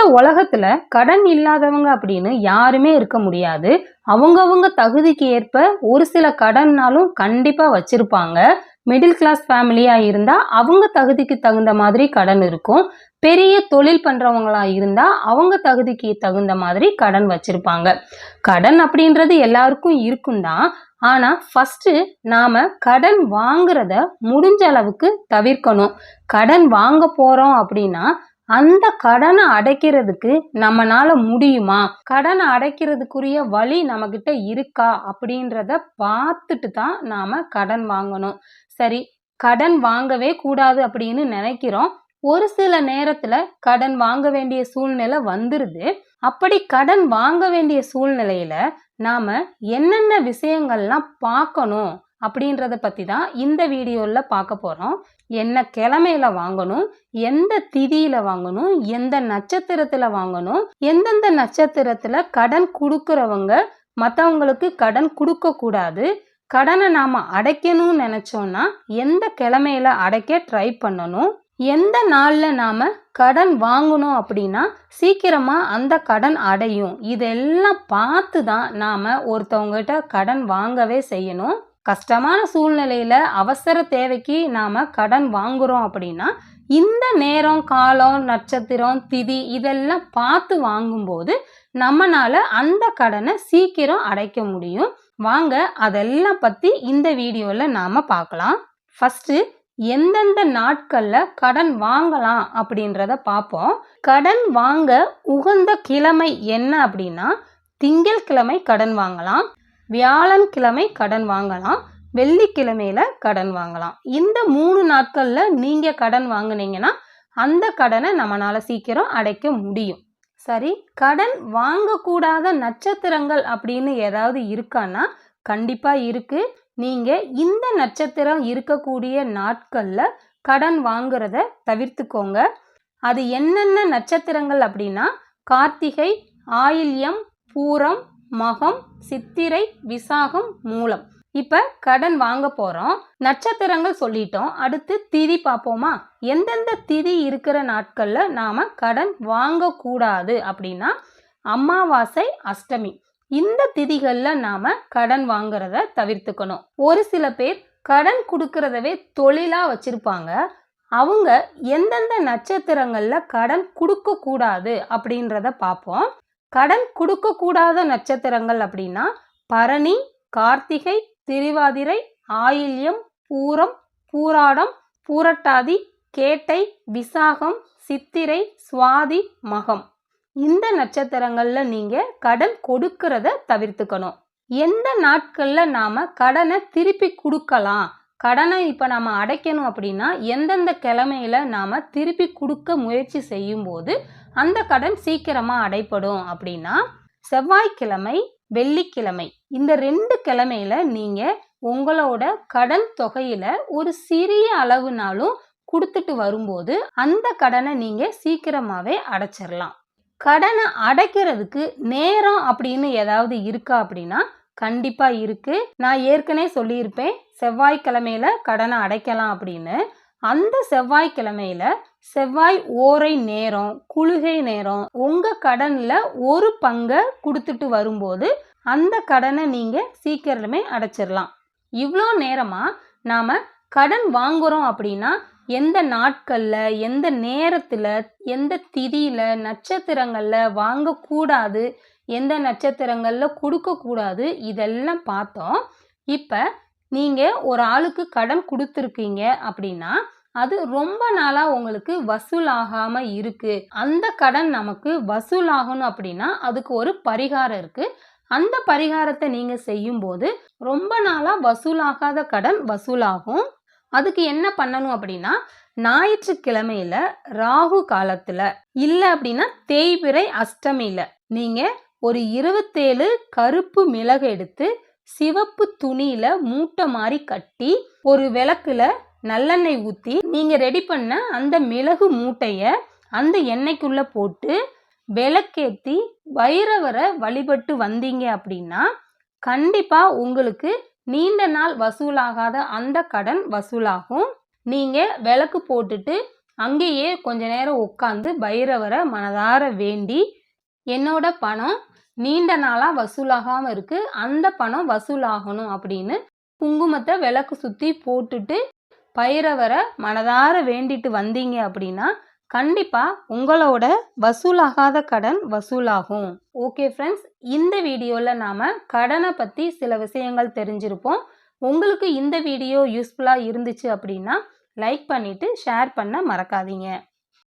இந்த உலகத்துல கடன் இல்லாதவங்க அப்படின்னு யாருமே இருக்க முடியாது. அவங்கவங்க தகுதிக்கு ஏற்ப ஒரு சில கடன்னாலும் கண்டிப்பா வச்சிருப்பாங்க. மிடில் கிளாஸ் ஃபேமிலியா இருந்தா அவங்க தகுதிக்கு தகுந்த மாதிரி கடன் இருக்கும். பெரிய தொழில் பண்றவங்களா இருந்தா அவங்க தகுதிக்கு தகுந்த மாதிரி கடன் வச்சிருப்பாங்க. கடன் அப்படின்றது எல்லாருக்கும் இருக்கும் தான். ஆனா ஃபர்ஸ்ட் நாம கடன் வாங்குறத முடிஞ்ச அளவுக்கு தவிர்க்கணும். கடன் வாங்க போறோம் அப்படின்னா அந்த கடனை அடைக்கிறதுக்கு நம்மனால முடியுமா? கடனை அடைக்கிறதுக்குரிய வழி நம்மக்கிட்ட இருக்கா? அப்படின்றத பார்த்துட்டு தான் நாம கடன் வாங்கணும். சரி கடன் வாங்கவே கூடாது அப்படின்னு நினைக்கிறோம். ஒரு சில நேரத்துல கடன் வாங்க வேண்டிய சூழ்நிலை வந்துருது. அப்படி கடன் வாங்க வேண்டிய சூழ்நிலையில நாம என்னென்ன விஷயங்கள்லாம் பார்க்கணும்? அப்படின்றத பற்றி தான் இந்த வீடியோவில் பார்க்க போகிறோம் என்ன கிழமையில வாங்கணும் எந்த திதியில வாங்கணும் எந்த நட்சத்திரத்தில் வாங்கணும் எந்தெந்த நட்சத்திரத்தில் கடன் கொடுக்குறவங்க மற்றவங்களுக்கு கடன் கொடுக்கக்கூடாது கடனை நாம் அடைக்கணும்னு நினச்சோன்னா எந்த கிழமையில அடைக்க ட்ரை பண்ணணும் எந்த நாளில் நாம் கடன் வாங்கணும் அப்படின்னா சீக்கிரமாக அந்த கடன் அடையும். இதெல்லாம் பார்த்து தான் நாம் ஒருத்தவங்ககிட்ட கடன் வாங்கவே செய்யணும். கஷ்டமான சூழ்நிலையில் அவசர தேவைக்கு நாம் கடன் வாங்குகிறோம் அப்படின்னா இந்த நேரம் காலம் நட்சத்திரம் திதி இதெல்லாம் பார்த்து வாங்கும்போது நம்மளால் அந்த கடனை சீக்கிரம் அடைக்க முடியும். வாங்க அதெல்லாம் பற்றி இந்த வீடியோவில் நாம் பார்க்கலாம். ஃபஸ்ட்டு எந்தெந்த நாட்களில் கடன் வாங்கலாம் அப்படின்றத பார்ப்போம். கடன் வாங்க உகந்த கிழமை என்ன அப்படின்னா திங்கட்கிழமை கடன் வாங்கலாம். வியாழன்கிழமை கடன் வாங்கலாம் வெள்ளிக்கிழமையில கடன் வாங்கலாம். இந்த மூணு நாட்கள்ல நீங்க கடன் வாங்குனீங்கன்னா அந்த கடனை நம்மளால சீக்கிரம் அடைக்க முடியும். சரி கடன் வாங்கக்கூடாத நட்சத்திரங்கள் அப்படின்னு ஏதாவது இருக்கான்னா கண்டிப்பா இருக்கு. நீங்க இந்த நட்சத்திரம் இருக்கக்கூடிய நாட்கள்ல கடன் வாங்குறத தவிர்த்துக்கோங்க. அது என்னென்ன நட்சத்திரங்கள் அப்படின்னா கார்த்திகை ஆயில்யம் பூரம் மகம் சித்திரை விசாகம் மூலம். இப்ப கடன் வாங்க போறோம். நட்சத்திரங்கள் சொல்லிட்டோம். அடுத்து திதி பார்ப்போமா? எந்தெந்த திதி இருக்கிற நாட்கள்ல நாம கடன் வாங்க கூடாது அப்படின்னா அமாவாசை அஷ்டமி. இந்த திதிகள்ல நாம கடன் வாங்குறத தவிர்த்துக்கணும். ஒரு சில பேர் கடன் கொடுக்கறதவே தொழிலா வச்சிருப்பாங்க. அவங்க எந்தெந்த நட்சத்திரங்கள்ல கடன் கொடுக்க கூடாது அப்படின்றத பார்ப்போம். கடன் கொடுக்கக்கூடாத நட்சத்திரங்கள் அப்படின்னா பரணி கார்த்திகை திருவாதிரை ஆயில்யம் பூரம் பூராடம் பூரட்டாதி கேட்டை விசாகம் சித்திரை சுவாதி மகம். இந்த நட்சத்திரங்கள்ல நீங்க கடன் கொடுக்கறத தவிர்த்துக்கணும். எந்த நாட்கள்ல நாம கடனை திருப்பி கொடுக்கலாம்? கடனை இப்போ நாம் அடைக்கணும் அப்படின்னா எந்தெந்த கிழமையில நாம் திருப்பி கொடுக்க முயற்சி செய்யும்போது அந்த கடன் சீக்கிரமாக அடைப்படும் அப்படின்னா செவ்வாய்க்கிழமை வெள்ளிக்கிழமை இந்த ரெண்டு கிழமையில நீங்கள் உங்களோட கடன் தொகையில் ஒரு சிறிய அளவுனாலும் கொடுத்துட்டு வரும்போது அந்த கடனை நீங்கள் சீக்கிரமாகவே அடைச்சிடலாம் கடனை அடைக்கிறதுக்கு நேரம் அப்படின்னு ஏதாவது இருக்கா அப்படின்னா கண்டிப்பாக இருக்குது நான் ஏற்கனவே சொல்லியிருப்பேன் செவ்வாய்க்கிழமையில் கடனை அடைக்கலாம் அப்படின்னு. அந்த செவ்வாய்க்கிழமையில செவ்வாய் ஓரை நேரம் குழுகை நேரம் உங்க கடன்ல ஒரு பங்கை கொடுத்துட்டு வரும்போது அந்த கடனை நீங்க சீக்கிரமே அடைச்சிடலாம் இவ்வளோ நேரமா நாம கடன் வாங்குறோம் அப்படின்னா எந்த நாட்கள்ல எந்த நேரத்துல எந்த திதியில நட்சத்திரங்கள்ல வாங்கக்கூடாது எந்த நட்சத்திரங்களில் கொடுக்கக்கூடாது? இதெல்லாம் பார்த்தோம். இப்போ நீங்கள் ஒரு ஆளுக்கு கடன் கொடுத்துருக்கீங்க அப்படின்னா அது ரொம்ப நாளாக உங்களுக்கு வசூலாகாமல் இருக்குது அந்த கடன் நமக்கு வசூலாகணும் அப்படின்னா அதுக்கு ஒரு பரிகாரம் இருக்குது அந்த பரிகாரத்தை நீங்கள் செய்யும்போது ரொம்ப நாளாக வசூலாகாத கடன் வசூலாகும். அதுக்கு என்ன பண்ணணும் அப்படின்னா ஞாயிற்றுக்கிழமையில ராகு காலத்தில் இல்லை அப்படின்னா தேய்பிறை அஷ்டமியில் நீங்கள் ஒரு இருபத்தேழு கருப்பு மிளகு எடுத்து சிவப்பு துணியில மூட்டை மாதிரி கட்டி ஒரு விளக்குல நல்லெண்ணெய் ஊற்றி நீங்கள் ரெடி பண்ண அந்த மிளகு மூட்டையை அந்த எண்ணெய்க்குள்ளே போட்டு விளக்கேற்றி வைரவரை வழிபட்டு வந்தீங்க அப்படின்னா கண்டிப்பாக உங்களுக்கு நீண்ட நாள் வசூலாகாத அந்த கடன் வசூலாகும். நீங்கள் விளக்கு போட்டுட்டு அங்கேயே கொஞ்ச நேரம் உட்காந்து பைரவரை மனதார வேண்டி என்னோட பணம் நீண்ட நாளாக வசூலாகாமல் இருக்குது அந்த பணம் வசூலாகணும் அப்படின்னு குங்குமத்தை விளக்கு சுற்றி போட்டுட்டு பயிரவரை மனதார வேண்டிட்டு வந்தீங்க அப்படின்னா கண்டிப்பாக உங்களோட வசூலாகாத கடன் வசூலாகும். ஓகே ஃப்ரெண்ட்ஸ் இந்த வீடியோவில் நாம் கடனை பற்றி சில விஷயங்கள் தெரிஞ்சிருப்போம். உங்களுக்கு இந்த வீடியோ யூஸ்ஃபுல்லாக இருந்துச்சு அப்படின்னா லைக் பண்ணிவிட்டு ஷேர் பண்ண மறக்காதீங்க.